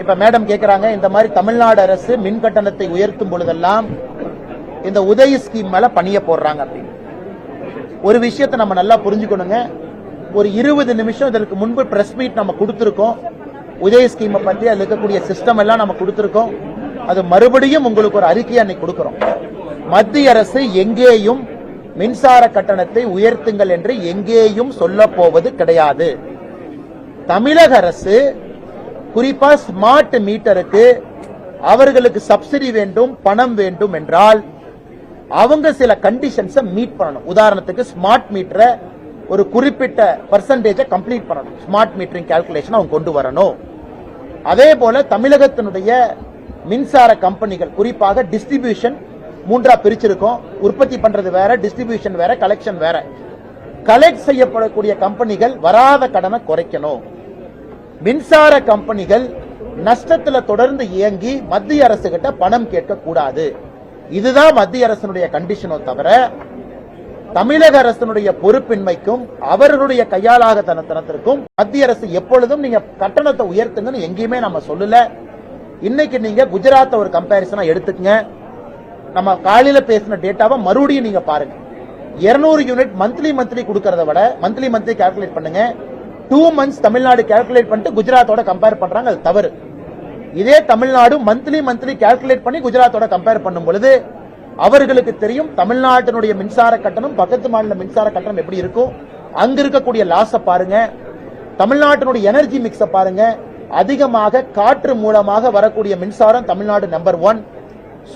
இப்ப மேடம் கேக்குறாங்க இந்த மாதிரி தமிழ்நாடு அரசு மின் கட்டணத்தை உயர்த்தும் பொழுதெல்லாம் இந்த உதய ஸ்கீம் மேல பணிய போடுறாங்க அப்படின்னு. ஒரு விஷயத்தை நம்ம நல்லா புரிஞ்சுக்கணுங்க. ஒரு இருபது நிமிஷம் இதற்கு முன்பு பிரஸ் மீட் நம்ம கொடுத்துருக்கோம். உதய ஸ்கீமை பற்றி அதில் இருக்கக்கூடிய சிஸ்டம் எல்லாம் நம்ம கொடுத்துருக்கோம். அது மறுபடியும் உங்களுக்கு ஒரு அறிக்கையை அன்னைக்கு கொடுக்குறோம். மத்திய அரசு எங்கேயும் மின்சார கட்டணத்தை உயர்த்துங்கள் என்று எங்கேயும் சொல்ல போவது கிடையாது. தமிழக அரசு குறிப்பா ஸ்மார்ட் மீட்டருக்கு அவர்களுக்கு சப்சிடி வேண்டும் பணம் வேண்டும் என்றால் அவங்க சில கண்டிஷன்ஸை மீட் பண்ணணும். உதாரணத்துக்கு ஸ்மார்ட் மீட்டரை ஒரு குறிப்பிட்ட பர்சன்டேஜை கம்ப்ளீட் பண்ணணும். ஸ்மார்ட் மீட்டரிங் கால்குலேஷன் அவங்க கொண்டு வரணும். அதே போல தமிழகத்தினுடைய மின்சார கம்பெனிகள் குறிப்பாக டிஸ்ட்ரிபியூஷன் மூன்றா பிரிச்சிருக்கோம். உற்பத்தி பண்றது வேற டிஸ்ட்ரிபியூஷன் வேற கலெக்ஷன் வேற. கலெக்ட் செய்யப்படக்கூடிய கம்பெனிகள் வராத கடனை குறைக்கணும். மின்சார கம்பெனிகள் நஷ்டத்துல தொடர்ந்து இயங்கி மத்திய அரசு கிட்ட பணம் கேட்க கூடாது. இதுதான் மத்திய அரசினுடைய கண்டிஷனோ தவிர தமிழக அரசினுடைய பொறுப்பின்மைக்கும் அவர்களுடைய கையாளாக தனத்தனத்திற்கும் மத்திய அரசு எப்பொழுதும் நீங்க கட்டணத்தை உயர்த்துங்கன்னு எங்கேயுமே நம்ம சொல்லல. இன்னைக்கு நீங்க குஜராத் ஒரு கம்பாரிசனா எடுத்துக்கங்க. நம்ம காலையில பேசின டேட்டாவை மறுபடியும் நீங்க பாருங்க. 200 யூனிட் மந்த்லி மந்த்லி கொடுக்கறத விட மந்த்லி மந்த்லி கால்குலேட் பண்ணுங்க. டூ மந்த்ஸ் தமிழ்நாடு கால்குலேட் பண்ணிட்டு குஜராத்தோட கம்பேர் பண்றாங்க. அது தவறு. இதே தமிழ்நாடு மந்த்லி மந்த்லி கேல்குலேட் பண்ணி குஜராத்தோட கம்பேர் பண்ணும் பொழுது அவர்களுக்கு தெரியும் தமிழ்நாட்டினுடைய மின்சார கட்டணம் பக்கத்து மாநில மின்சார கட்டணம் எப்படி இருக்கும்? அங்க இருக்கக்கூடிய லாஸை பாருங்க. தமிழ்நாட்டினுடைய எனர்ஜி மிக்ஸ பாருங்க. அதிகமாக காற்று மூலமாக வரக்கூடிய மின்சாரம் தமிழ்நாடு நம்பர் ஒன்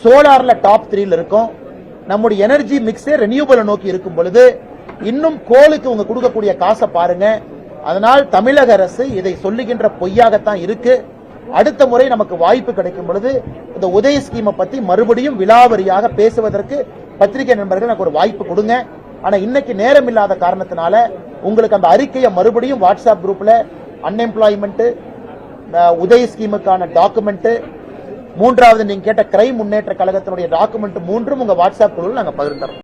சோலார்ல டாப் த்ரீல இருக்கும். நம்முடைய எனர்ஜி மிக்ஸே ரெனியூபிள நோக்கி இருக்கும் பொழுது இன்னும் கோலுக்கு உங்க கொடுக்கக்கூடிய காசை பாருங்க. அதனால் தமிழக அரசு இதை சொல்லுகின்ற பொய்யாகத்தான் இருக்கு. அடுத்த முறை நமக்கு வாய்ப்பு கிடைக்கும் பொழுது இந்த உதய ஸ்கீமை பத்தி மறுபடியும் விலாவரியாக பேசுவதற்கு பத்திரிகை நண்பர்கள் எனக்கு ஒரு வாய்ப்பு கொடுங்க. ஆனா இன்னைக்கு நேரம் இல்லாத காரணத்தினால உங்களுக்கு அந்த அறிக்கையை மறுபடியும் வாட்ஸ்அப் குரூப்ல அன்எம்ப்ளாய்மெண்ட் உதய ஸ்கீமுக்கான டாக்குமெண்ட் மூன்றாவது நீங்க கேட்ட கிரைம் முன்னேற்ற கழகத்தினுடைய டாக்குமெண்ட் மூன்றும் உங்க வாட்ஸ்அப் குழுவில் நாங்க பகிர்ந்துறோம்.